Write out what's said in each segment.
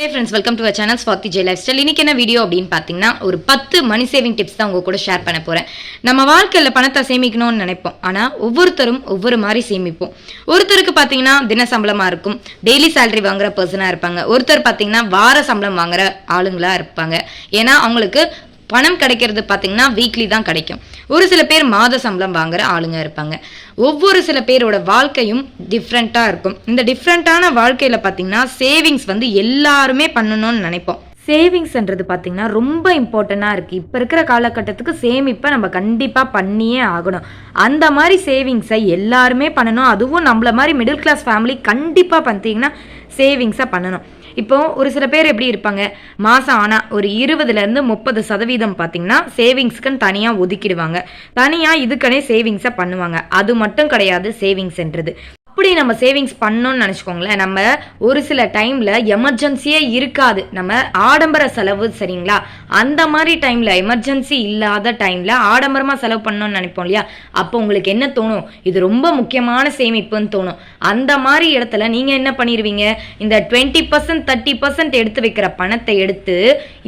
Hey friends welcome to a channel Swathi Jai lifestyle இன்னைக்கு என்ன video அப்படின்னு பார்த்தீங்கன்னா ஒரு பத்து மணி சேவிங் டிப்ஸ் தான் உங்கள் கூட ஷேர் பண்ண போகிறேன் நம்ம வாழ்க்கையில் பணத்தை சேமிக்கணும்னு நினைப்போம். ஆனால் ஒவ்வொருத்தரும் ஒவ்வொரு மாதிரி சேமிப்போம். ஒருத்தருக்கு பார்த்தீங்கன்னா தின சம்பளமாக இருக்கும். டெய்லி சேலரி வாங்குற பர்சனாக இருப்பாங்க. ஒருத்தர் பார்த்தீங்கன்னா வார சம்பளம் வாங்குற ஆளுங்களாக இருப்பாங்க. ஏன்னா அவங்களுக்கு பணம் கிடைக்கிறது பார்த்தீங்கன்னா வீக்லி தான் கிடைக்கும். ஒரு சில பேர் மாத சம்பளம் வாங்குற ஆளுங்க இருப்பாங்க. ஒவ்வொரு சில பேரோட வாழ்க்கையும் டிஃப்ரெண்ட்டாக இருக்கும். இந்த டிஃப்ரெண்ட்டான வாழ்க்கையில் பார்த்தீங்கன்னா சேவிங்ஸ் வந்து எல்லாருமே பண்ணணும்னு நினைப்போம். சேவிங்ஸ்ன்றது பார்த்திங்கன்னா ரொம்ப இம்பார்ட்டண்ட்டாக இருக்குது இப்போ இருக்கிற காலகட்டத்துக்கு சேமிப்பை நம்ம கண்டிப்பாக பண்ணியே ஆகணும். அந்த மாதிரி சேவிங்ஸை எல்லாருமே பண்ணணும். அதுவும் நம்மள மாதிரி மிடில் கிளாஸ் ஃபேமிலி கண்டிப்பாக பார்த்தீங்கன்னா சேவிங்ஸை பண்ணணும். இப்போ ஒரு சில பேர் எப்படி இருப்பாங்க? மாதம் ஆனால் ஒரு இருபதுலேருந்து முப்பது சதவீதம் பார்த்தீங்கன்னா சேவிங்ஸ்க்குன்னு தனியாக ஒதுக்கிடுவாங்க. தனியாக இதுக்கனே சேவிங்ஸை பண்ணுவாங்க. அது மட்டும் கிடையாது சேவிங்ஸ்ன்றது அப்படி நம்ம சேவிங்ஸ் பண்ணோம்னு நினச்சிக்கோங்களேன். நம்ம ஒரு சில டைமில் எமர்ஜென்சியே இருக்காது. நம்ம ஆடம்பர செலவு சரிங்களா? அந்த மாதிரி டைமில் எமர்ஜென்சி இல்லாத டைமில் ஆடம்பரமாக செலவு பண்ணணும்னு நினைப்போம் இல்லையா? அப்போ உங்களுக்கு என்ன தோணும்? இது ரொம்ப முக்கியமான சேமிப்புன்னு தோணும். அந்த மாதிரி இடத்துல நீங்கள் என்ன பண்ணிடுவீங்க இந்த டுவெண்ட்டி பர்சன்ட் தேர்ட்டி பர்சன்ட் எடுத்து வைக்கிற பணத்தை எடுத்து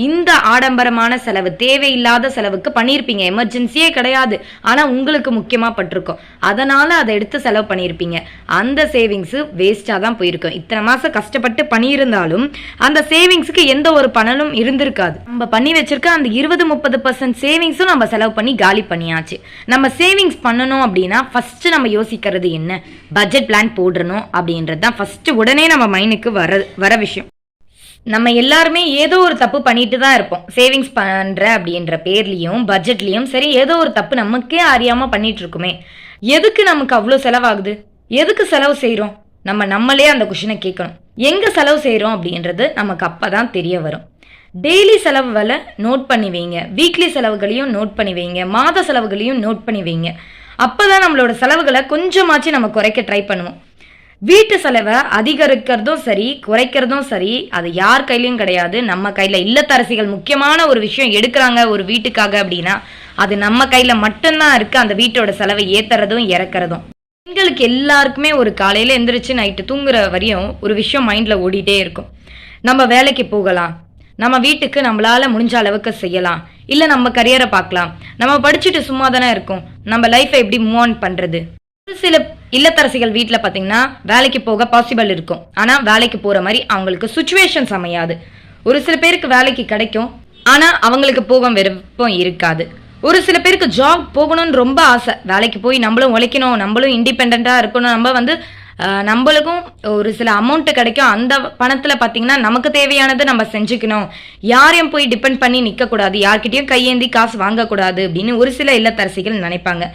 இந்த ஆடம்பரமான செலவு தேவையில்லாத செலவுக்கு பண்ணியிருப்பீங்க எமர்ஜென்சியே கிடையாது. ஆனால் உங்களுக்கு முக்கியமாக பட்டிருக்கும். அதனால் அதை எடுத்து செலவு பண்ணியிருப்பீங்க அந்த சேவிங்ஸு வேஸ்ட்டாக தான் போயிருக்கும். இத்தனை மாதம் கஷ்டப்பட்டு பண்ணியிருந்தாலும் அந்த சேவிங்ஸுக்கு எந்த ஒரு பலனும் இருந்திருக்காது. நம்ம பண்ணி வச்சிருக்க அந்த இருபது முப்பது பர்சன்ட் சேவிங்ஸும் நம்ம செலவு பண்ணி காலி பண்ணியாச்சு. நம்ம சேவிங்ஸ் பண்ணணும் அப்படின்னா ஃபஸ்ட்டு நம்ம யோசிக்கிறது என்ன? பட்ஜெட் பிளான் போடணும் அப்படின்றது தான் ஃபஸ்ட்டு உடனே நம்ம மைண்டுக்கு வர வர விஷயம். நம்ம எல்லாருமே ஏதோ ஒரு தப்பு பண்ணிட்டு தான் இருப்போம். சேவிங்ஸ் பண்ற அப்படின்ற பேர்லயும் பட்ஜெட்லயும் சரி ஏதோ ஒரு தப்பு நமக்கே அறியாம பண்ணிட்டு இருக்குமே. எதுக்கு நமக்கு அவ்வளோ செலவாகுது? எதுக்கு செலவு செய்கிறோம் நம்ம நம்மளே அந்த கொஷினை கேட்கணும் எங்கே செலவு செய்கிறோம் அப்படின்றது நமக்கு அப்போ தான் தெரிய வரும். டெய்லி செலவுகளை நோட் பண்ணி வைங்க. வீக்லி செலவுகளையும் நோட் பண்ணி வைங்க. மாத செலவுகளையும் நோட் பண்ணி வைங்க. அப்போ தான் நம்மளோட செலவுகளை கொஞ்சமாச்சு நம்ம குறைக்க ட்ரை பண்ணுவோம். வீட்டு செலவை அதிகரிக்கிறதும் சரி குறைக்கிறதும் சரி அது யார் கையிலையும் கிடையாது. நம்ம கையில் இல்லத்தரசிகள் முக்கியமான ஒரு விஷயம் எடுக்கிறாங்க ஒரு வீட்டுக்காக அப்படின்னா அது நம்ம கையில் மட்டும்தான் இருக்குது அந்த வீட்டோட செலவை ஏற்றுறதும் இறக்குறதும். பெண்களுக்கு எல்லாருக்குமே ஒரு காலையில் எந்திரிச்சு நைட்டு தூங்குற வரையும் ஒரு விஷயம் மைண்டில் ஓடிட்டே இருக்கும். நம்ம வேலைக்கு போகலாம். நம்ம வீட்டுக்கு நம்மளால முடிஞ்ச அளவுக்கு செய்யலாம். இல்லை நம்ம கரியரை பார்க்கலாம். நம்ம படிச்சுட்டு சும்மா தானே இருக்கும். நம்ம லைஃப்பை எப்படி மூவ் ஆன் பண்ணுறது ஒரு சில இல்லத்தரசிகள் வீட்டில் பார்த்தீங்கன்னா வேலைக்கு போக பாசிபிள் இருக்கும். ஆனால் வேலைக்கு போகிற மாதிரி அவங்களுக்கு சுச்சுவேஷன்ஸ் அமையாது ஒரு சில பேருக்கு வேலைக்கு கிடைக்கும். ஆனால் அவங்களுக்கு போக விருப்பம் இருக்காது. ஒரு சில பேருக்கு ஜாப் போகணும்னு ரொம்ப ஆசை. வேலைக்கு போய் நம்மளும் உழைக்கணும் நம்மளும் இண்டிபெண்ட்டாக இருக்கணும். நம்ம வந்து நம்மளுக்கும் ஒரு சில அமௌண்ட் கிடைக்கும். அந்த பணத்தில் பார்த்தீங்கன்னா நமக்கு தேவையானதை நம்ம செஞ்சுக்கணும். யாரையும் போய் டிபெண்ட் பண்ணி நிற்கக்கூடாது யார்கிட்டையும் கையேந்தி காசு வாங்கக்கூடாது அப்படின்னு ஒரு சில இல்லத்தரசிகள் நினைப்பாங்க.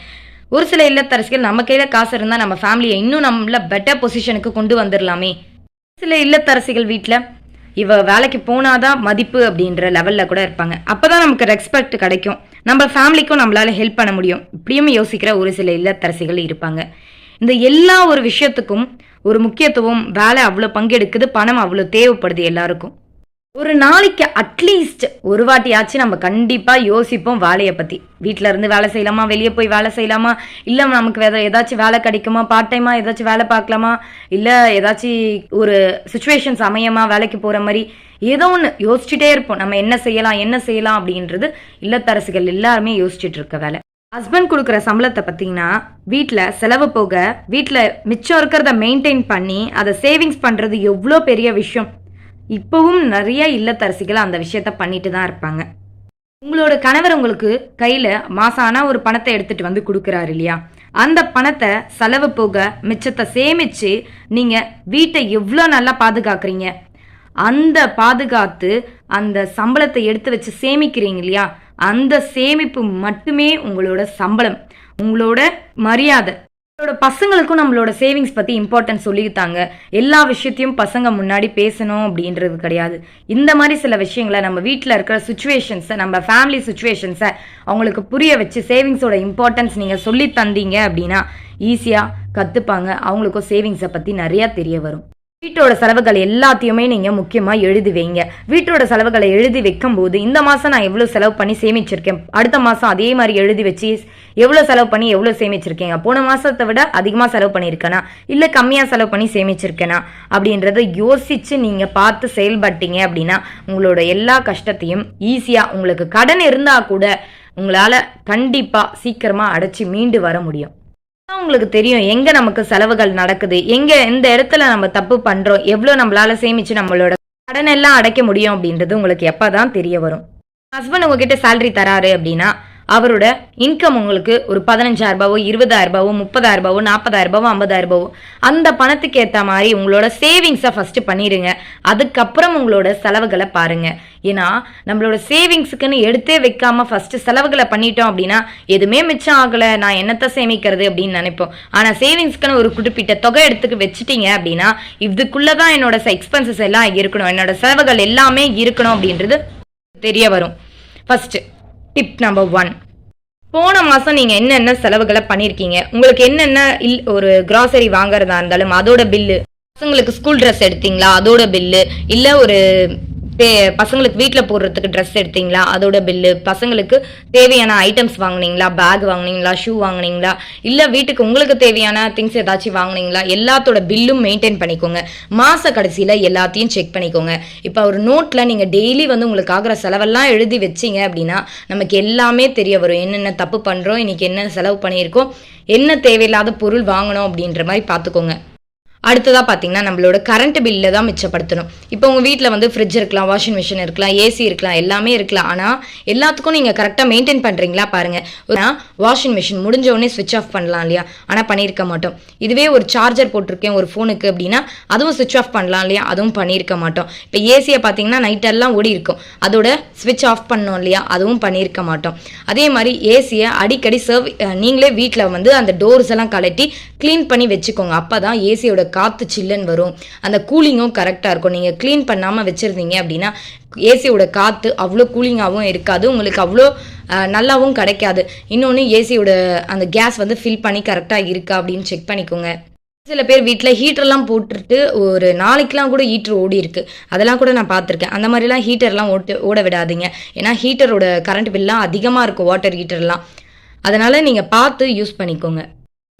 ஒரு சில இல்லத்தரசிகள் நம்ம கையில் காசு இருந்தால் நம்ம ஃபேமிலியை இன்னும் நம்மள பெட்டர் பொசிஷனுக்கு கொண்டு வந்துடலாமே சில இல்லத்தரசிகள் வீட்டில் இவ வேலைக்கு போனாதான் மதிப்பு அப்படின்ற லெவலில் கூட இருப்பாங்க. அப்போ தான் நமக்கு ரெஸ்பெக்ட் கிடைக்கும். நம்ம ஃபேமிலிக்கும் நம்மளால ஹெல்ப் பண்ண முடியும். இப்படியும் யோசிக்கிற ஒரு சில இல்லத்தரசிகள் இருப்பாங்க. இந்த எல்லா ஒரு விஷயத்துக்கும் ஒரு முக்கியத்துவம் வேலை அவ்வளோ பங்கெடுக்குது பணம் அவ்வளோ தேவைப்படுது எல்லாருக்கும். ஒரு நாளைக்கு அட்லீஸ்ட் ஒரு வாட்டியாச்சும் நம்ம கண்டிப்பாக யோசிப்போம் வேலையை பற்றி வீட்டில் இருந்து வேலை செய்யலாமா? வெளியே போய் வேலை செய்யலாமா? இல்லை நமக்கு வேறு ஏதாச்சும் வேலை கிடைக்குமா? பார்ட் டைமாக ஏதாச்சும் வேலை பார்க்கலாமா? இல்லை ஏதாச்சும் ஒரு சுச்சுவேஷன் சமயமா வேலைக்கு போகிற மாதிரி ஏதோ ஒன்று யோசிச்சுட்டே இருப்போம். நம்ம என்ன செய்யலாம் என்ன செய்யலாம் அப்படின்றது இல்லத்தரசிகள் எல்லாருமே யோசிச்சுட்டு இருக்க வேலை. ஹஸ்பண்ட் கொடுக்குற சம்பளத்தை பார்த்தீங்கன்னா வீட்டில் செலவு போக வீட்டில் மிச்சம் இருக்கிறத மெயின்டைன் பண்ணி அதை சேவிங்ஸ் பண்ணுறது எவ்வளோ பெரிய விஷயம். இப்போவும் நிறைய இல்லத்தரசிகள் அந்த விஷயத்த பண்ணிட்டு தான் இருப்பாங்க. உங்களோட கணவர் உங்களுக்கு கையில் மாசம் ஆனால் ஒரு பணத்தை எடுத்துட்டு வந்து கொடுக்குறாரு இல்லையா? அந்த பணத்தை செலவு போக மிச்சத்தை சேமிச்சு நீங்கள் வீட்டை எவ்வளோ நல்லா பாதுகாக்கிறீங்க? அந்த பாதுகாத்து அந்த சம்பளத்தை எடுத்து வச்சு சேமிக்கிறீங்க இல்லையா? அந்த சேமிப்பு மட்டுமே உங்களோட சம்பளம் உங்களோட மரியாதை. நம்மளோட பசங்களுக்கும் நம்மளோட சேவிங்ஸ் பற்றி இம்பார்ட்டன்ஸ் சொல்லித்தாங்க எல்லா விஷயத்தையும் பசங்க முன்னாடி பேசணும் அப்படின்றது கிடையாது. இந்த மாதிரி சில விஷயங்களை நம்ம வீட்டில் இருக்கிற சுச்சுவேஷன்ஸை நம்ம ஃபேமிலி சுச்சுவேஷன்ஸை அவங்களுக்கு புரிய வச்சு சேவிங்ஸோட இம்பார்ட்டன்ஸ் நீங்கள் சொல்லி தந்தீங்க அப்படின்னா ஈஸியாக கற்றுப்பாங்க அவங்களுக்கும் சேவிங்ஸை பற்றி நிறையா தெரிய வரும். வீட்டோட செலவுகள் எல்லாத்தையுமே நீங்கள் முக்கியமாக எழுதி வைங்க வீட்டோட செலவுகளை எழுதி வைக்கும் போது இந்த மாதம் நான் எவ்வளோ செலவு பண்ணி சேமிச்சிருக்கேன்? அடுத்த மாதம் அதே மாதிரி எழுதி வச்சு எவ்வளோ செலவு பண்ணி எவ்வளோ சேமிச்சிருக்கீங்க? போன மாதத்தை விட அதிகமாக செலவு பண்ணியிருக்கேனா? இல்லை கம்மியாக செலவு பண்ணி சேமிச்சிருக்கேனா? அப்படின்றத யோசித்து நீங்கள் பார்த்து செயல்பட்டீங்க அப்படின்னா உங்களோட எல்லா கஷ்டத்தையும் ஈஸியாக உங்களுக்கு கடன் இருந்தால் கூட உங்களால் கண்டிப்பாக சீக்கிரமாக அடைச்சி மீண்டு வர முடியும். உங்களுக்கு தெரியும் எங்க நமக்கு செலவுகள் நடக்குது. எங்க எந்த இடத்துல நம்ம தப்பு பண்றோம். எவ்வளவு நம்மளால சேமிச்சு நம்மளோட கடன் எல்லாம் அடைக்க முடியும் அப்படின்றது உங்களுக்கு எப்பதான் தெரிய வரும். ஹஸ்பண்ட் உங்ககிட்ட சேலரி தராரு அப்படின்னா அவரோட இன்கம் உங்களுக்கு ஒரு பதினஞ்சாயிரம் ரூபாவோ இருபதாயிரம் ரூபாவோ முப்பதாயிரம் ரூபாவோ நாற்பதாயிரம் ரூபாவோ ஐம்பதாயிரம் ரூபாவோ அந்த பணத்துக்கு ஏற்ற மாதிரி உங்களோட சேவிங்ஸை ஃபர்ஸ்ட் பண்ணிடுங்க. அதுக்கப்புறம் உங்களோட செலவுகளை பாருங்க. ஏன்னா நம்மளோட சேவிங்ஸுக்குன்னு எடுத்தே வைக்காம ஃபர்ஸ்ட் செலவுகளை பண்ணிட்டோம் அப்படின்னா எதுவுமே மிச்சம் ஆகலை நான் என்னத்தை சேமிக்கிறது அப்படின்னு நினைப்போம். ஆனால் சேவிங்ஸ்க்குன்னு ஒரு குறிப்பிட்ட தொகை எடுத்துக்கு வச்சுட்டீங்க அப்படின்னா இதுக்குள்ளே தான் என்னோட எக்ஸ்பென்சஸ் எல்லாம் இருக்கணும். என்னோட செலவுகள் எல்லாமே இருக்கணும் அப்படின்றது தெரிய வரும். ஃபர்ஸ்ட் டிப் நம்பர் ஒன் போன மாதம் நீங்கள் என்னென்ன செலவுகளை பண்ணியிருக்கீங்க உங்களுக்கு என்னென்ன இல் ஒரு கிராசரி வாங்குறதா இருந்தாலும் அதோட பில்லு பசங்களுக்கு ஸ்கூல் ட்ரெஸ் எடுத்தீங்களா? அதோட பில்லு இல்லை ஒரு பசங்களுக்கு வீட்டில் போடுறதுக்கு ட்ரெஸ் எடுத்தீங்களா? அதோட பில்லு பசங்களுக்கு தேவையான ஐட்டம்ஸ் வாங்குனீங்களா? பேக் வாங்குனீங்களா? ஷூ வாங்கினீங்களா? இல்லை வீட்டுக்கு உங்களுக்கு தேவையான திங்ஸ் ஏதாச்சும் வாங்கினீங்களா? எல்லாத்தோட பில்லும் மெயின்டைன் பண்ணிக்கோங்க. மாத கடைசியில் எல்லாத்தையும் செக் பண்ணிக்கோங்க. இப்போ ஒரு நோட்டில் நீங்கள் டெய்லி வந்து உங்களுக்கு ஆகிற செலவெல்லாம் எழுதி வச்சீங்க அப்படின்னா நமக்கு எல்லாமே தெரிய வரும். என்னென்ன தப்பு பண்ணுறோம் இன்னைக்கு என்ன செலவு பண்ணியிருக்கோம் என்ன தேவையில்லாத பொருள் வாங்கணும் அப்படின்ற மாதிரி பார்த்துக்கோங்க. அடுத்ததாக பார்த்தீங்கன்னா நம்மளோட கரண்ட் பில்லை தான் மிச்சப்படுத்தணும். இப்போ உங்கள் வீட்டில் வந்து ஃப்ரிட்ஜ் இருக்கலாம் வாஷிங் மிஷின் இருக்கலாம் ஏசி இருக்கலாம் எல்லாமே இருக்கலாம். ஆனால் எல்லாத்துக்கும் நீங்கள் கரெக்டாக மெயின்டைன் பண்ணுறீங்களா பாருங்கள் வாஷிங் மிஷின் முடிஞ்ச உடனே ஸ்விட்ச் ஆஃப் பண்ணலாம் இல்லையா? ஆனால் பண்ணியிருக்க மாட்டோம். இதுவே ஒரு சார்ஜர் போட்டிருக்கேன் ஒரு ஃபோனுக்கு அப்படின்னா அதுவும் ஸ்விட்ச் ஆஃப் பண்ணலாம் இல்லையா? அதுவும் பண்ணியிருக்க மாட்டோம். இப்போ ஏசியை பார்த்தீங்கன்னா நைட்டெல்லாம் ஓடி இருக்கும். அதோட ஸ்விட்ச் ஆஃப் பண்ணோம் இல்லையா? அதுவும் பண்ணியிருக்க மாட்டோம். அதே மாதிரி ஏசியை அடிக்கடி சர்வ் நீங்களே வீட்டில் வந்து அந்த டோர்ஸ் எல்லாம் கலட்டி க்ளீன் பண்ணி வச்சுக்கோங்க. அப்போ தான் ஏசியோட காற்று சில்லுன்னு வரும். அந்த கூலிங்கும் கரெக்டாக இருக்கும். நீங்கள் க்ளீன் பண்ணாமல் வச்சுருந்தீங்க அப்படின்னா ஏசியோட காற்று அவ்வளோ கூலிங்காகவும் இருக்காது. உங்களுக்கு அவ்வளோ நல்லாவும் கிடைக்காது. இன்னொன்று ஏசியோட அந்த கேஸ் வந்து ஃபில் பண்ணி கரெக்டாக இருக்கா அப்படின்னு செக் பண்ணிக்கோங்க. சில பேர் வீட்டில் ஹீட்டர்லாம் போட்டுட்டு ஒரு நாளைக்கெலாம் கூட ஹீட்டர் ஓடி இருக்கு. அதெல்லாம் கூட நான் பார்த்துருக்கேன். அந்த மாதிரிலாம் ஹீட்டர்லாம் ஓட்டு ஓட விடாதீங்க. ஏன்னா ஹீட்டரோட கரண்ட் பில்லாம் அதிகமாக இருக்கும் வாட்டர் ஹீட்டர்லாம் அதனால் நீங்கள் பார்த்து யூஸ் பண்ணிக்கோங்க.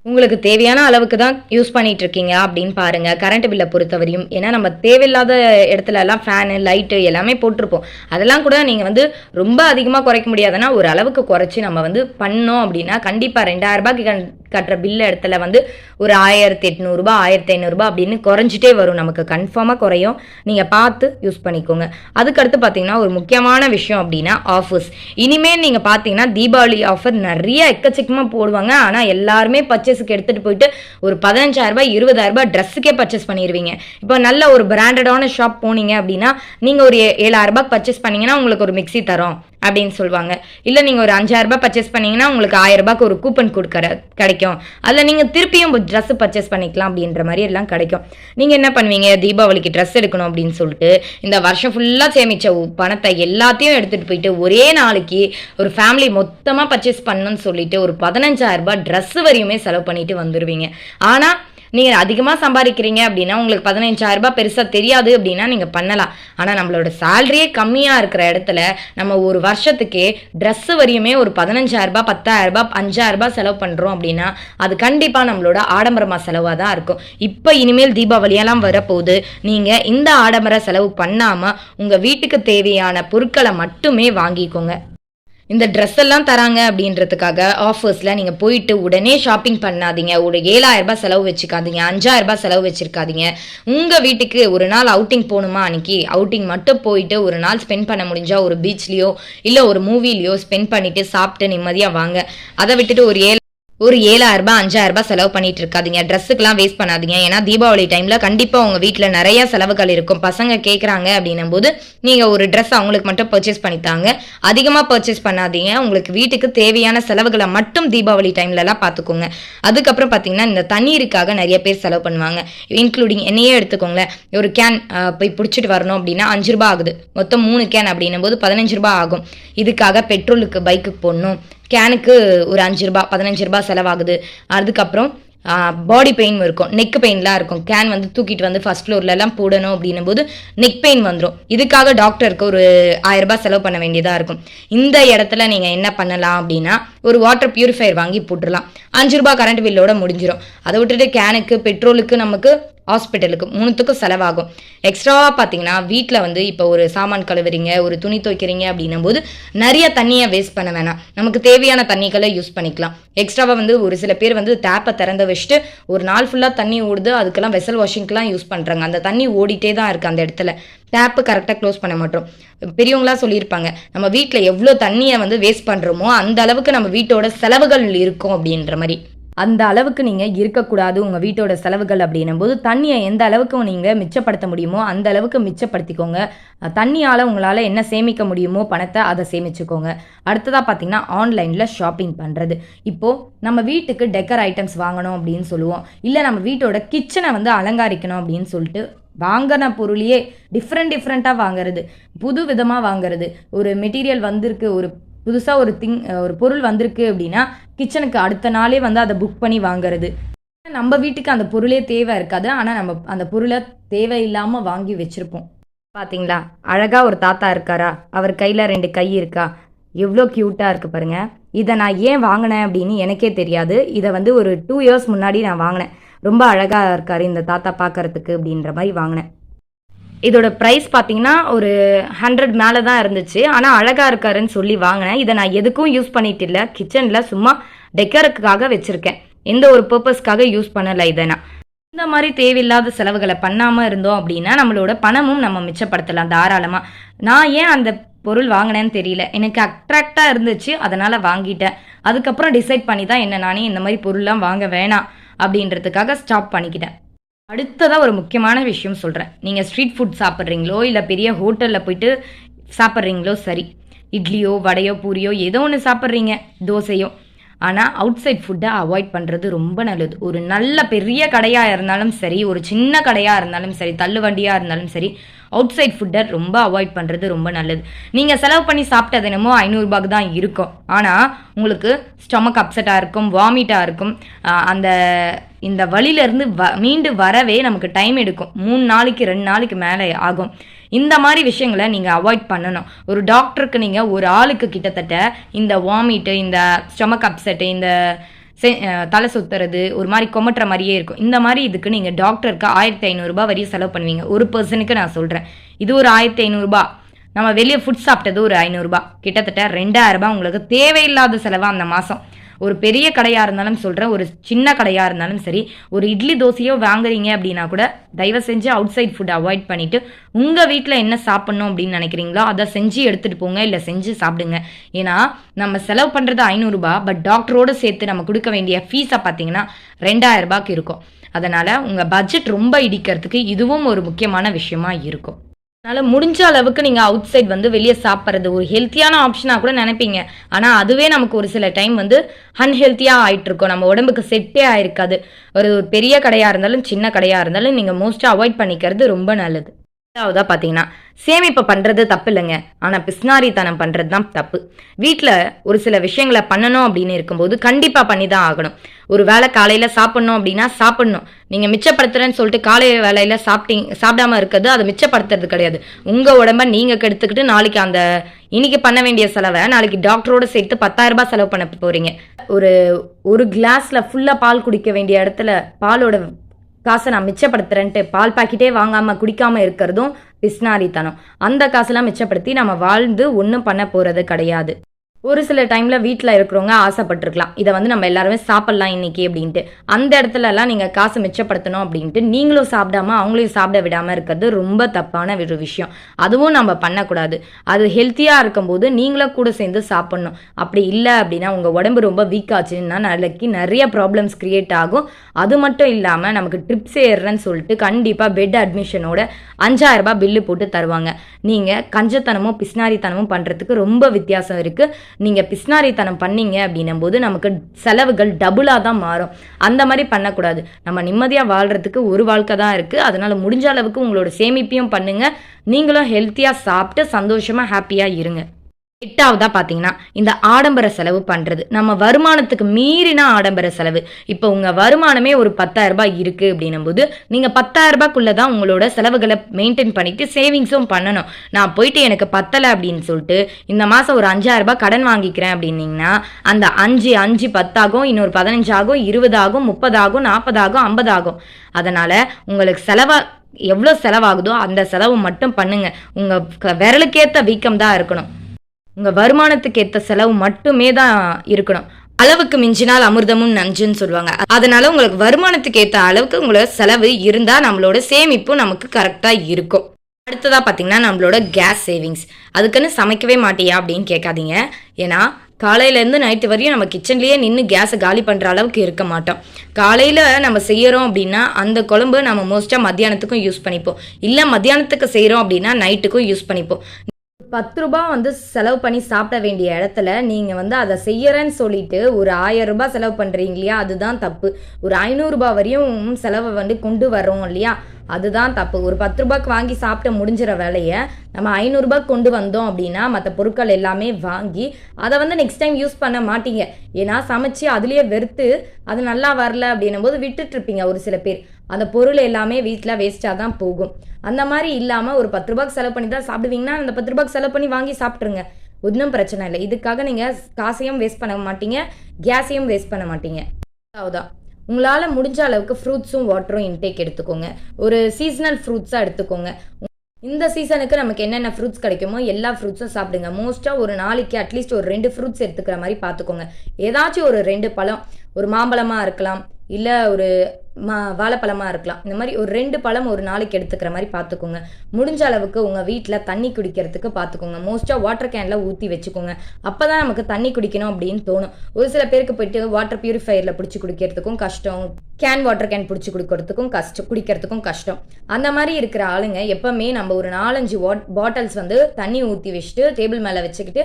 உங்களுக்கு தேவையான அளவுக்கு தான் யூஸ் பண்ணிட்டு இருக்கீங்க அப்படின்னு பாருங்க. கரண்ட் பில்லை பொறுத்தவரையும். ஏன்னா நம்ம தேவையில்லாத இடத்துல எல்லாம் ஃபேனு லைட்டு எல்லாமே போட்டிருப்போம். அதெல்லாம் கூட நீங்கள் வந்து ரொம்ப அதிகமாக குறைக்க முடியாதுன்னா ஒரு அளவுக்கு குறைச்சி நம்ம வந்து பண்ணோம் அப்படின்னா கண்டிப்பாக ரெண்டாயிரம் ரூபாய்க்கு கண் கட்டுற பில்லு இடத்துல வந்து ஒரு ஆயிரத்தி எட்நூறுபா ஆயிரத்தி ஐநூறுரூபா அப்படின்னு குறைஞ்சிட்டே வரும். நமக்கு கன்ஃபார்மாக குறையும். நீங்கள் பார்த்து யூஸ் பண்ணிக்கோங்க. அதுக்கடுத்து பார்த்தீங்கன்னா ஒரு முக்கியமான விஷயம் அப்படின்னா ஆஃபர்ஸ் இனிமேல் நீங்கள் பார்த்தீங்கன்னா தீபாவளி ஆஃபர் நிறைய எக்கச்சக்கமாக போடுவாங்க. ஆனால் எல்லாருமே பர்ச்சேஸுக்கு எடுத்துகிட்டு போயிட்டு ஒரு பதினஞ்சாயிரரூபா இருபதாயிரரூபா ட்ரெஸ்ஸுக்கே பர்ச்சேஸ் பண்ணிடுவீங்க இப்போ நல்ல ஒரு பிராண்டடான ஷாப் போனீங்க அப்படின்னா நீங்கள் ஒரு ஏழாயிரரூபா பர்ச்சேஸ் பண்ணீங்கன்னா உங்களுக்கு ஒரு மிக்ஸி தரும். அப்படின்னு சொல்லுவாங்க. இல்லை நீங்கள் ஒரு அஞ்சாயிரம் ரூபாய் பர்ச்சேஸ் பண்ணீங்கன்னா உங்களுக்கு ஆயிரம் ரூபாய்க்கு ஒரு கூப்பன் கொடுக்கற கிடைக்கும். அதில் நீங்கள் திருப்பியும் ட்ரெஸ் பர்ச்சேஸ் பண்ணிக்கலாம் அப்படின்ற மாதிரி எல்லாம் கிடைக்கும். நீங்கள் என்ன பண்ணுவீங்க? தீபாவளிக்கு ட்ரெஸ் எடுக்கணும் அப்படின்னு சொல்லிட்டு இந்த வருஷம் ஃபுல்லாக சேமித்த பணத்தை எல்லாத்தையும் எடுத்துகிட்டு போயிட்டு ஒரே நாளைக்கு ஒரு ஃபேமிலி மொத்தமாக பர்ச்சேஸ் பண்ணணும்னு சொல்லிட்டு ஒரு பதினஞ்சாயிரம் ரூபாய் ட்ரெஸ் வரையுமே செலவு பண்ணிட்டு வந்துடுவீங்க ஆனால் நீங்கள் அதிகமாக சம்பாதிக்கிறீங்க அப்படின்னா உங்களுக்கு பதினஞ்சாயிரம் ரூபாய் பெருசாக தெரியாது அப்படின்னா நீங்கள் பண்ணலாம். ஆனால் நம்மளோட சேலரியே கம்மியாக இருக்கிற இடத்துல நம்ம ஒரு வருஷத்துக்கே ட்ரெஸ் வரையுமே ஒரு பதினஞ்சாயிரரூபா பத்தாயிரரூபா பத்தாயிரம் ரூபாய் செலவு பண்ணுறோம் அப்படின்னா அது கண்டிப்பாக நம்மளோட ஆடம்பரமாக செலவாக தான் இருக்கும். இப்போ இனிமேல் தீபாவளியெல்லாம் வரப்போகுது. நீங்கள் இந்த ஆடம்பர செலவு பண்ணாமல் உங்கள் வீட்டுக்கு தேவையான பொருட்களை மட்டுமே வாங்கிக்கோங்க. இந்த ட்ரெஸ் எல்லாம் தராங்க அப்படின்றதுக்காக ஆஃபர்ஸில் நீங்கள் போயிட்டு உடனே ஷாப்பிங் பண்ணாதீங்க. ஒரு ஏழாயிரம் ரூபாய் செலவு வச்சுக்காதீங்க. அஞ்சாயிரம் ரூபாய் செலவு வச்சுருக்காதீங்க. உங்கள் வீட்டுக்கு ஒரு நாள் அவுட்டிங் போகணுமா அன்னைக்கு? அவுட்டிங் மட்டும் போயிட்டு ஒரு நாள் ஸ்பெண்ட் பண்ண முடிஞ்சால் ஒரு பீச்லேயோ இல்லை ஒரு மூவிலையோ ஸ்பெண்ட் பண்ணிவிட்டு சாப்பிட்டு நிம்மதியாக வாங்க. அதை விட்டுட்டு ஒரு ஏழு ஒரு ஏழாயிரம் ரூபாய் அஞ்சாயிரம் ரூபாய் செலவு பண்ணிட்டு இருக்காதீங்க ட்ரெஸ்ஸுக்கெல்லாம் வேஸ்ட் பண்ணாதீங்க. ஏன்னா தீபாவளி டைம்ல கண்டிப்பா உங்க வீட்டில் நிறைய செலவுகள் இருக்கும். பசங்க கேட்குறாங்க அப்படின்னும் போது நீங்க ஒரு ட்ரெஸ் அவங்களுக்கு மட்டும் பர்ச்சேஸ் பண்ணித்தாங்க அதிகமாக பர்ச்சேஸ் பண்ணாதீங்க. உங்களுக்கு வீட்டுக்கு தேவையான செலவுகளை மட்டும் தீபாவளி டைம்லலாம் பார்த்துக்கோங்க அதுக்கப்புறம் பார்த்தீங்கன்னா இந்த தண்ணீருக்காக நிறைய பேர் செலவு பண்ணுவாங்க. இன்க்ளூடிங் என்னையே எடுத்துக்கோங்களேன். ஒரு கேன் போய் பிடிச்சிட்டு வரணும் அப்படின்னா அஞ்சு ரூபாய் ஆகுது. மொத்தம் மூணு கேன் அப்படின்னும் போது பதினஞ்சு ரூபாய் ஆகும். இதுக்காக பெட்ரோலுக்கு பைக்குக்கு போடணும். கேனுக்கு ஒரு அஞ்சு ரூபா பதினஞ்சு ரூபா செலவாகுது. அதுக்கப்புறம் பாடி பெயின் இருக்கும். நெக் பெயின்லாம் இருக்கும். கேன் வந்து தூக்கிட்டு வந்து ஃபர்ஸ்ட் ஃப்ளோர்லலாம் போடணும் அப்படின்னும் போது நெக் பெயின் வந்துடும் இதுக்காக டாக்டருக்கு ஒரு ஆயிரம் ரூபாய் செலவு பண்ண வேண்டியதாக இருக்கும். இந்த இடத்துல நீங்கள் என்ன பண்ணலாம் அப்படின்னா ஒரு வாட்டர் பியூரிஃபையர் வாங்கி போட்டுடலாம் அஞ்சு ரூபாய் கரண்ட் பில்லோட முடிஞ்சிடும் அதை விட்டுட்டு கேனுக்கு பெட்ரோலுக்கு நமக்கு ஹாஸ்பிட்டலுக்கு மூணுத்துக்கும் செலவாகும். எக்ஸ்ட்ராவாக பார்த்தீங்கன்னா வீட்டில் வந்து இப்போ ஒரு சாமான் கழுவுறீங்க ஒரு துணி துவைக்கிறீங்க அப்படின்னும் போது நிறைய தண்ணியை வேஸ்ட் பண்ண வேணாம். நமக்கு தேவையான தண்ணிகளை யூஸ் பண்ணிக்கலாம். எக்ஸ்ட்ராவாக வந்து ஒரு சில பேர் வந்து டேப்பை திறந்து வச்சுட்டு ஒரு நாள் ஃபுல்லாக தண்ணி ஓடுது அதுக்கெல்லாம் வெசல் வாஷிங்க்கெலாம் யூஸ் பண்ணுறாங்க அந்த தண்ணி ஓடிட்டே தான் இருக்குது அந்த இடத்துல. டேப்பு கரெக்டாக க்ளோஸ் பண்ண மாட்டோம். பெரியவங்களா சொல்லியிருப்பாங்க நம்ம வீட்டில் எவ்வளோ தண்ணியை வந்து வேஸ்ட் பண்ணுறோமோ அந்த அளவுக்கு நம்ம வீட்டோட செலவுகள் இருக்கும் அப்படின்ற மாதிரி. அந்த அளவுக்கு நீங்கள் இருக்கக்கூடாது உங்கள் வீட்டோட செலவுகள் அப்படின்னும் போது தண்ணியை எந்த அளவுக்கு நீங்கள் மிச்சப்படுத்த முடியுமோ அந்த அளவுக்கு மிச்சப்படுத்திக்கோங்க. தண்ணியால் உங்களால் என்ன சேமிக்க முடியுமோ பணத்தை அதை சேமிச்சுக்கோங்க. அடுத்ததாக பார்த்தீங்கன்னா ஆன்லைனில் ஷாப்பிங் பண்ணுறது இப்போது நம்ம வீட்டுக்கு டெக்கர் ஐட்டம்ஸ் வாங்கணும் அப்படின்னு சொல்லுவோம். இல்லை நம்ம வீட்டோட கிச்சனை வந்து அலங்காரிக்கணும் அப்படின்னு சொல்லிட்டு வாங்கின பொருளையே டிஃப்ரெண்ட் டிஃப்ரெண்ட்டாக வாங்குறது. புது விதமாக வாங்குறது. ஒரு மெட்டீரியல் வந்திருக்கு ஒரு புதுசாக ஒரு திங் ஒரு பொருள் வந்திருக்கு அப்படின்னா கிச்சனுக்கு அடுத்த நாளே வந்து அதை புக் பண்ணி வாங்குறது. நம்ம வீட்டுக்கு அந்த பொருளே தேவை இருக்காது. ஆனால் நம்ம அந்த பொருளை தேவையில்லாமல் வாங்கி வச்சுருப்போம். பார்த்தீங்களா அழகாக ஒரு தாத்தா இருக்காரா? அவர் கையில் ரெண்டு கை இருக்கா? எவ்வளோ க்யூட்டாக இருக்குது பாருங்கள் இதை நான் ஏன் வாங்கினேன் அப்படின்னு எனக்கே தெரியாது. இதை வந்து ஒரு டூ இயர்ஸ் முன்னாடி நான் வாங்கினேன். ரொம்ப அழகாக இருக்கார் இந்த தாத்தா பார்க்கறதுக்கு அப்படின்ற மாதிரி வாங்கினேன். இதோட ப்ரைஸ் பார்த்தீங்கன்னா ஒரு ஹண்ட்ரட் மேலே தான் இருந்துச்சு. ஆனால் அழகாக இருக்காருன்னு சொல்லி வாங்கினேன். இதை நான் எதுக்கும் யூஸ் பண்ணிட்டு இல்லை. கிச்சனில் சும்மா டெக்கருக்காக வச்சுருக்கேன். எந்த ஒரு பர்பஸ்க்காக யூஸ் பண்ணலை இதை நான். இந்த மாதிரி தேவையில்லாத செலவுகளை பண்ணாமல் இருந்தோம் அப்படின்னா நம்மளோட பணமும் நம்ம மிச்சப்படுத்தலாம் தாராளமாக நான் ஏன் அந்த பொருள் வாங்கினேன்னு தெரியல. எனக்கு அட்ராக்டாக இருந்துச்சு. அதனால் வாங்கிட்டேன். அதுக்கப்புறம் டிசைட் பண்ணி தான் என்ன நானே இந்த மாதிரி பொருள்லாம் வாங்க வேணாம். அப்படின்றதுக்காக ஸ்டாப் பண்ணிக்கிட்டேன். அடுத்ததாக ஒரு முக்கியமான விஷயம் சொல்கிறேன் நீங்கள் ஸ்ட்ரீட் ஃபுட் சாப்பிட்றீங்களோ இல்லை பெரிய ஹோட்டலில் போயிட்டு சாப்பிட்றீங்களோ சரி. இட்லியோ வடையோ பூரியோ ஏதோ ஒன்று சாப்பிட்றீங்க. தோசையோ. ஆனால் அவுட் சைட் ஃபுட்டை அவாய்ட் பண்ணுறது ரொம்ப நல்லது. ஒரு நல்ல பெரிய கடையாக இருந்தாலும் சரி ஒரு சின்ன கடையாக இருந்தாலும் சரி தள்ளுவண்டியாக இருந்தாலும் சரி அவுட் சைட் ஃபுட்டை ரொம்ப அவாய்ட் பண்ணுறது ரொம்ப நல்லது. நீங்கள் செலவு பண்ணி சாப்பிட்டது என்னமோ ஐநூறுரூபாக்கு தான் இருக்கும். ஆனால் உங்களுக்கு ஸ்டொமக் அப்செட்டாக இருக்கும் வாமிட்டாக இருக்கும். அந்த இந்த வழியிலேருந்து வ மீண்டு வரவே நமக்கு டைம் எடுக்கும். மூணு நாளைக்கு ரெண்டு நாளைக்கு மேலே ஆகும். இந்த மாதிரி விஷயங்களை நீங்கள் அவாய்ட் பண்ணணும். ஒரு டாக்டருக்கு நீங்கள் ஒரு ஆளுக்கு கிட்டத்தட்ட இந்த வாமிட்டு இந்த ஸ்டொமக் அப்செட்டு இந்த செ- தலை சுத்துறது ஒரு மாதிரி கொமட்டுற மாதிரியே இருக்கும். இந்த மாதிரி இதுக்கு நீங்கள் டாக்டருக்கு ஆயிரத்தி ஐநூறுரூபா வரையும் செலவு பண்ணுவீங்க. ஒரு பர்சனுக்கு நான் சொல்கிறேன் இது ஒரு ஆயிரத்தி ஐநூறுரூபா நம்ம வெளியே ஃபுட் சாப்பிட்டது ஒரு ஐநூறுரூபா கிட்டத்தட்ட ரெண்டாயிரரூபா உங்களுக்கு தேவையில்லாத செலவாக அந்த மாதம் ஒரு பெரிய கடையாக இருந்தாலும் சொல்கிறேன் ஒரு சின்ன கடையாக இருந்தாலும் சரி ஒரு இட்லி தோசையோ வாங்குறீங்க அப்படின்னா கூட தயவு செஞ்சு அவுட் சைட் ஃபுட் அவாய்ட் பண்ணிவிட்டு உங்கள் வீட்டில் என்ன சாப்பிட்ணும் அப்படின்னு நினைக்கிறீங்களோ அதை செஞ்சு எடுத்துகிட்டு போங்க இல்லை செஞ்சு சாப்பிடுங்க. ஏன்னா நம்ம செலவு பண்ணுறது ஐநூறுரூபா பட் டாக்டரோடு சேர்த்து நம்ம கொடுக்க வேண்டிய ஃபீஸை பார்த்தீங்கன்னா ரெண்டாயிரம் ரூபாய்க்கு இருக்கும். அதனால் உங்கள் பட்ஜெட் ரொம்ப இடிக்கிறதுக்கு இதுவும் ஒரு முக்கியமான விஷயமா இருக்கும். அதனால் முடிஞ்ச அளவுக்கு நீங்கள் அவுட் சைட் வந்து வெளியே சாப்பிட்றது ஒரு ஹெல்த்தியான ஆப்ஷனாக கூட நினைப்பீங்க. ஆனால் அதுவே நமக்கு ஒரு சில டைம் வந்து அன்ஹெல்த்தியாக ஆயிட்டு இருக்கும் நம்ம உடம்புக்கு செட்டே ஆயிருக்காது. ஒரு பெரிய கடையாக இருந்தாலும் சின்ன கடையாக இருந்தாலும் நீங்கள் மோஸ்ட்டாக அவாய்ட் பண்ணிக்கிறது ரொம்ப நல்லது. ரெண்டாவதாக பார்த்தீங்கன்னா சேமிப்பு பண்ணுறது தப்பு இல்லைங்க ஆனால் பிஸ்னாரித்தனம் பண்ணுறது தான் தப்பு. வீட்டில் ஒரு சில விஷயங்களை பண்ணணும் அப்படின்னு இருக்கும்போது கண்டிப்பாக பண்ணி தான் ஆகணும். ஒரு வேளை காலையில் சாப்பிட்ணும் அப்படின்னா சாப்பிட்ணும். நீங்கள் மிச்சப்படுத்துறேன்னு சொல்லிட்டு காலை வேலையில் சாப்பிட்டீங்க சாப்பிடாம இருக்கிறது அதை மிச்சப்படுத்துறது கிடையாது. உங்கள் உடம்ப நீங்கள் கெடுத்துக்கிட்டு நாளைக்கு அந்த இன்னைக்கு பண்ண வேண்டிய செலவை நாளைக்கு டாக்டரோட சேர்த்து பத்தாயிரம் ரூபாய் செலவு பண்ண போகிறீங்க ஒரு ஒரு கிளாஸில் ஃபுல்லாக பால் குடிக்க வேண்டிய இடத்துல பாலோட காசை நான் மிச்சப்படுத்துறேன்ட்டு பால் பாக்கெட்டே வாங்காம குடிக்காம இருக்கிறதும் பிஸ்னாரித்தனம். அந்த காசெல்லாம் மிச்சப்படுத்தி நம்ம வாழ்ந்து ஒன்றும் பண்ண போறது கிடையாது. ஒரு சில டைமில் வீட்டில் இருக்கிறவங்க ஆசைப்பட்டிருக்கலாம். இதை வந்து நம்ம எல்லாருமே சாப்பிட்லாம் இன்னைக்கு அப்படின்ட்டு. அந்த இடத்துலலாம் நீங்கள் காசு மிச்சப்படுத்தணும் அப்படின்ட்டு நீங்களும் சாப்பிடாம அவங்களையும் சாப்பிட விடாமல் இருக்கிறது ரொம்ப தப்பான ஒரு விஷயம். அதுவும் நம்ம பண்ணக்கூடாது. அது ஹெல்த்தியாக இருக்கும்போது நீங்களும் கூட சேர்ந்து சாப்பிட்ணும். அப்படி இல்லை அப்படின்னா உங்கள் உடம்பு ரொம்ப வீக் ஆச்சுன்னா நாளைக்கு நிறைய ப்ராப்ளம்ஸ் க்ரியேட் ஆகும். அது மட்டும் இல்லாமல் நமக்கு ட்ரிப்ஸ் ஏறுறேன்னு சொல்லிட்டு கண்டிப்பாக பெட் அட்மிஷனோட அஞ்சாயிரம் ரூபாய் பில்லு போட்டு தருவாங்க. நீங்கள் கஞ்சத்தனமும் பிஸ்னாரித்தனமும் பண்ணுறதுக்கு ரொம்ப வித்தியாசம் இருக்குது நீங்கள் பிஸ்னாரித்தனம் பண்ணீங்க அப்படின்னும் போது நமக்கு செலவுகள் டபுளாக தான் மாறும். அந்த மாதிரி பண்ணக்கூடாது. நம்ம நிம்மதியாக வாழ்கிறதுக்கு ஒரு வாழ்க்கை தான் இருக்குது அதனால் முடிஞ்ச அளவுக்கு உங்களோட சேமிப்பையும் பண்ணுங்கள் நீங்களும் ஹெல்த்தியாக சாப்பிட்டு சந்தோஷமாக ஹாப்பியாக இருங்க. எட்டாவதா பார்த்தீங்கன்னா இந்த ஆடம்பர செலவு பண்ணுறது நம்ம வருமானத்துக்கு மீறின ஆடம்பர செலவு. இப்போ உங்கள் வருமானமே ஒரு பத்தாயிரம் ரூபாய் இருக்குது அப்படின்னும் போது நீங்கள் பத்தாயிரம் தான் உங்களோட செலவுகளை மெயின்டைன் பண்ணிட்டு சேவிங்ஸும் பண்ணணும். நான் போயிட்டு எனக்கு பத்தலை அப்படின்னு சொல்லிட்டு இந்த மாதம் ஒரு அஞ்சாயிரம் ரூபாய் கடன் வாங்கிக்கிறேன் அப்படின்னீங்கன்னா அந்த அஞ்சு அஞ்சு பத்தாகும் இன்னொரு பதினஞ்சாகும் இருபதாகும் முப்பதாகும் நாற்பதாகும் ஐம்பதாகும். அதனால் உங்களுக்கு செலவாக எவ்வளோ செலவாகுதோ அந்த செலவு மட்டும் பண்ணுங்க. உங்கள் விரலுக்கேற்ற வீக்கம் தான் இருக்கணும். உங்கள் வருமானத்துக்கு ஏற்ற செலவு மட்டுமே தான் இருக்கணும். அளவுக்கு மிஞ்சினால் அமிர்தமும் நஞ்சுன்னு சொல்லுவாங்க. அதனால உங்களுக்கு வருமானத்துக்கு ஏற்ற அளவுக்கு உங்களோட செலவு இருந்தால் நம்மளோட சேமிப்பும் நமக்கு கரெக்டாக இருக்கும். அடுத்ததாக பார்த்தீங்கன்னா நம்மளோட கேஸ் சேவிங்ஸ் அதுக்குன்னு சமைக்கவே மாட்டியா அப்படின்னு கேட்காதீங்க. ஏன்னா காலையிலேருந்து நைட்டு வரையும் நம்ம கிச்சன்லேயே நின்று கேஸை காலி பண்ணுற அளவுக்கு இருக்க மாட்டோம். காலையில் நம்ம செய்கிறோம் அப்படின்னா அந்த குழம்பு நம்ம மோஸ்ட்டாக மத்தியானத்துக்கும் யூஸ் பண்ணிப்போம். இல்லை மத்தியானத்துக்கு செய்கிறோம் அப்படின்னா நைட்டுக்கும் யூஸ் பண்ணிப்போம். பத்து ரூபாய் வந்து செலவு பண்ணி சாப்பிட வேண்டிய இடத்துல நீங்கள் வந்து அதை செய்யறேன்னு சொல்லிட்டு ஒரு ஆயிரம் ரூபாய் செலவு பண்ணுறீங்க இல்லையா? அதுதான் தப்பு. ஒரு ஐநூறுரூபா வரையும் செலவை வந்து கொண்டு வரோம் இல்லையா? அதுதான் தப்பு. ஒரு பத்து ரூபாய்க்கு வாங்கி சாப்பிட்டு முடிஞ்சிற வேலையை நம்ம ஐநூறுரூபா கொண்டு வந்தோம் அப்படின்னா மற்ற பொருட்கள் எல்லாமே வாங்கி அதை வந்து நெக்ஸ்ட் டைம் யூஸ் பண்ண மாட்டீங்க. ஏன்னா சமைச்சு அதுலேயே வெறுத்து அது நல்லா வரல அப்படின்னும் போது விட்டுட்டு இருப்பீங்க ஒரு சில பேர். அந்த பொருள் எல்லாமே வீட்டில் வேஸ்ட்டாக தான் போகும். அந்த மாதிரி இல்லாமல் ஒரு பத்து ரூபாய்க்கு செலவு பண்ணி தான் சாப்பிடுவீங்கன்னா அந்த பத்து ரூபாய்க்கு செலவு பண்ணி வாங்கி சாப்பிட்ருங்க ஒன்றும் பிரச்சனை இல்லை. இதுக்காக நீங்கள் காசையும் வேஸ்ட் பண்ண மாட்டீங்க கேஸையும் வேஸ்ட் பண்ண மாட்டீங்க. அவ்வளோதான் உங்களால் முடிஞ்ச அளவுக்கு ஃப்ரூட்ஸும் வாட்டரும் இன்டேக் எடுத்துக்கோங்க. ஒரு சீசனல் ஃப்ரூட்ஸாக எடுத்துக்கோங்க. இந்த சீசனுக்கு நமக்கு என்னென்ன ஃப்ரூட்ஸ் கிடைக்குமோ எல்லா ஃப்ரூட்ஸும் சாப்பிடுங்க. மோஸ்ட்டாக ஒரு நாளைக்கு அட்லீஸ்ட் ஒரு ரெண்டு ஃப்ரூட்ஸ் எடுத்துக்கிற மாதிரி பார்த்துக்கோங்க. ஏதாச்சும் ஒரு ரெண்டு பழம். ஒரு மாம்பழமாக இருக்கலாம். இல்லை ஒரு மா வாழைப்பழமாக இருக்கலாம். இந்த மாதிரி ஒரு ரெண்டு பழம் ஒரு நாளைக்கு எடுத்துக்கிற மாதிரி பார்த்துக்கோங்க முடிஞ்ச அளவுக்கு உங்கள் வீட்டில் தண்ணி குடிக்கிறதுக்கு பார்த்துக்கோங்க மோஸ்ட்டாக வாட்டர் கேனில் ஊற்றி வச்சுக்கோங்க. அப்போ தான் நமக்கு தண்ணி குடிக்கணும் அப்படின்னு தோணும். ஒரு சில பேருக்கு போயிட்டு வாட்டர் பியூரிஃபையரில் பிடிச்சி குடிக்கிறதுக்கும் கஷ்டம். கேன் வாட்டர் கேன் பிடிச்சி குடிக்கிறதுக்கும் கஷ்டம் குடிக்கிறதுக்கும் கஷ்டம். அந்த மாதிரி இருக்கிற ஆளுங்க எப்போவுமே நம்ம ஒரு நாலஞ்சு வாட் பாட்டில்ஸ் வந்து தண்ணி ஊற்றி வச்சுட்டு டேபிள் மேலே வச்சுக்கிட்டு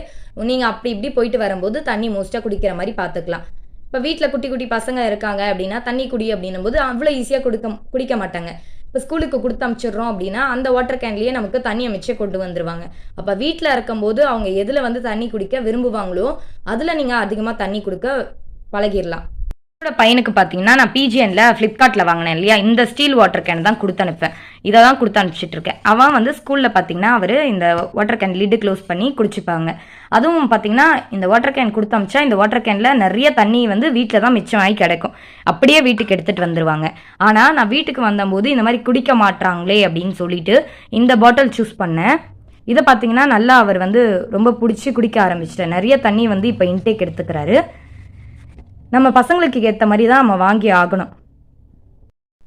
நீங்கள் அப்படி இப்படி போயிட்டு வரும்போது தண்ணி மோஸ்ட்டாக குடிக்கிற மாதிரி பார்த்துக்கலாம் இப்போ வீட்டில் குட்டி குட்டி பசங்க இருக்காங்க அப்படின்னா தண்ணி குடி அப்படின்னும் போது அவ்வளோ ஈஸியாக கொடுக்க குடிக்க மாட்டாங்க. இப்போ ஸ்கூலுக்கு கொடுத்து அனுப்பிச்சிடுறோம் அப்படின்னா அந்த வாட்டர் கேன்லேயே நமக்கு தண்ணி அமைச்சே கொண்டு வந்துருவாங்க. அப்போ வீட்டில் இருக்கும்போது அவங்க எதில் வந்து தண்ணி குடிக்க விரும்புவாங்களோ அதில் நீங்கள் அதிகமாக தண்ணி கொடுக்க பழகிடலாம். என்னோட பையனுக்கு பார்த்தீங்கன்னா நான் பிஜிஎனில் ஃப்ளிப்கார்ட்டில் வாங்கினேன் இல்லையா? இந்த ஸ்டீல் வாட்டர் கேன் தான் கொடுத்து அனுப்பேன் இதை தான் கொடுத்து அனுப்பிச்சிட்டு இருக்கேன் அவன் வந்து ஸ்கூலில் பார்த்தீங்கன்னா அவர் இந்த வாட்டர் கேன் லிட்டு க்ளோஸ் பண்ணி குடிச்சுப்பாங்க. அதுவும் பார்த்தீங்கன்னா இந்த வாட்டர் கேன் கொடுத்து அமிச்சா இந்த வாட்டர் கேனில் நிறைய தண்ணி வந்து வீட்டில் தான் மிச்சமாகி கிடைக்கும். அப்படியே வீட்டுக்கு எடுத்துகிட்டு வந்துடுவாங்க ஆனால் நான் வீட்டுக்கு வந்தபோது இந்த மாதிரி குடிக்க மாட்றாங்களே அப்படின்னு சொல்லிட்டு இந்த பாட்டில் சூஸ் பண்ணேன். இதை பார்த்தீங்கன்னா நல்லா அவர் வந்து ரொம்ப பிடிச்சி குடிக்க ஆரம்பிச்சிட்டேன் நிறைய தண்ணி வந்து இப்போ இன்டேக் எடுத்துக்கிறாரு. நம்ம பசங்களுக்கு ஏற்ற மாதிரி தான் நம்ம வாங்கி ஆகணும்.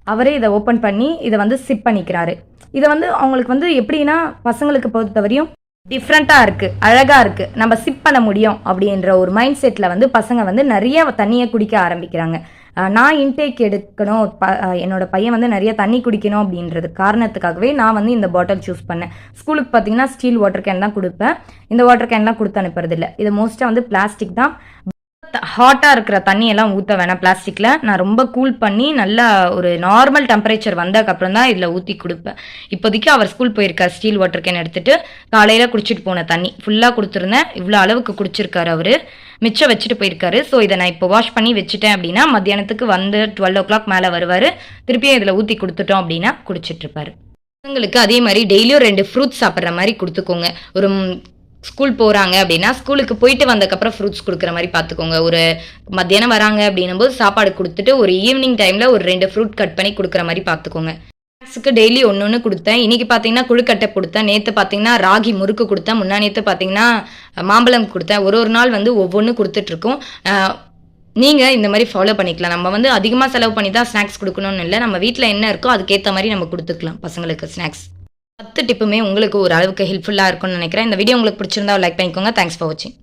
அவரே இதை ஓப்பன் பண்ணி இதை வந்து சிப் பண்ணிக்கிறாரு. இதை வந்து அவங்களுக்கு வந்து எப்படின்னா பசங்களுக்கு பொறுத்தவரையும் டிஃப்ரெண்ட்டாக இருக்குது அழகாக இருக்குது நம்ம சிப் பண்ண முடியும் அப்படின்ற ஒரு மைண்ட் செட்டில் வந்து பசங்க வந்து நிறைய தண்ணியை குடிக்க ஆரம்பிக்கிறாங்க. நான் இன்டேக் எடுக்கணும் ப என்னோட பையன் வந்து நிறைய தண்ணி குடிக்கணும் அப்படின்றது காரணத்துக்காகவே நான் வந்து இந்த பாட்டில் சூஸ் பண்ணேன். ஸ்கூலுக்கு பார்த்தீங்கன்னா ஸ்டீல் வாட்டர் கேன் தான் கொடுப்பேன். இந்த வாட்டர் கேன்லாம் கொடுத்து அனுப்புறதில்ல. இது மோஸ்ட்டாக வந்து பிளாஸ்டிக் தான். ஹாட்டாக இருக்கிற தண்ணியெல்லாம் ஊற்ற வேணாம். பிளாஸ்டிக்கில் நான் ரொம்ப கூல் பண்ணி நல்லா ஒரு நார்மல் டெம்பரேச்சர் வந்ததுக்கப்புறம் தான் இதில் ஊற்றி கொடுப்பேன். இப்போதைக்கு அவர் ஸ்கூல் போயிருக்கார் ஸ்டீல் வாட்டர் கேன் எடுத்துகிட்டு காலையில் குடிச்சிட்டு போன தண்ணி. ஃபுல்லாக கொடுத்துருந்தேன். இவ்வளோ அளவுக்கு குடிச்சிருக்காரு அவர். மிச்சம் வச்சுட்டு போயிருக்காரு. ஸோ இதை நான் இப்போ வாஷ் பண்ணி வச்சுட்டேன் அப்படின்னா மத்தியானத்துக்கு வந்து டுவெல் ஓ கிளாக் மேலே வருவார். திருப்பியும் இதில் ஊற்றி கொடுத்துட்டோம் அப்படின்னா குடிச்சிட்ருப்பாரு பசங்களுக்கு அதே மாதிரி டெய்லியும் ரெண்டு ஃப்ரூட்ஸ் சாப்பிட்ற மாதிரி கொடுத்துக்கோங்க. ஒரு ஸ்கூல் போகிறாங்க அப்படின்னா ஸ்கூலுக்கு போயிட்டு வந்தக்கப்புறம் ஃப்ரூட்ஸ் கொடுக்குற மாதிரி பார்த்துக்கோங்க. ஒரு மத்தியானம் வராங்க அப்படின்னும் போது சாப்பாடு கொடுத்துட்டு ஒரு ஈவினிங் டைமில் ஒரு ரெண்டு ஃப்ரூட் கட் பண்ணி கொடுக்குற மாதிரி பார்த்துக்கோங்க. ஸ்நாக்ஸுக்கு டெய்லி ஒன்று ஒன்று கொடுத்தேன். இன்றைக்கி பார்த்தீங்கன்னா குழுக்கட்டை கொடுத்தேன். நேற்று பார்த்தீங்கன்னா ராகி முறுக்கு கொடுத்தேன். முன்னா நேற்று பார்த்தீங்கன்னா மாம்பழம் கொடுத்தேன். ஒரு ஒரு நாள் வந்து ஒவ்வொன்று கொடுத்துட்ருக்கோம். நீங்கள் இந்த மாதிரி ஃபாலோ பண்ணிக்கலாம். நம்ம வந்து அதிகமாக செலவு பண்ணி தான் ஸ்நாக்ஸ் கொடுக்கணும்னு இல்லை. நம்ம வீட்டில் என்ன இருக்கோ அதுக்கேற்ற மாதிரி நம்ம கொடுத்துக்கலாம் பசங்களுக்கு ஸ்நாக்ஸ் பத்து டிப்புமே உங்களுக்கு ஒரு அளவுக்கு ஹெல்ப்ஃபுல்லாக இருக்கும்னு நினைக்கிறேன். இந்த வீடியோ உங்களுக்கு பிடிச்சிருந்தா லைக் பண்ணிக்கோங்க. தேங்க்ஸ் ஃபார் வாட்சிங்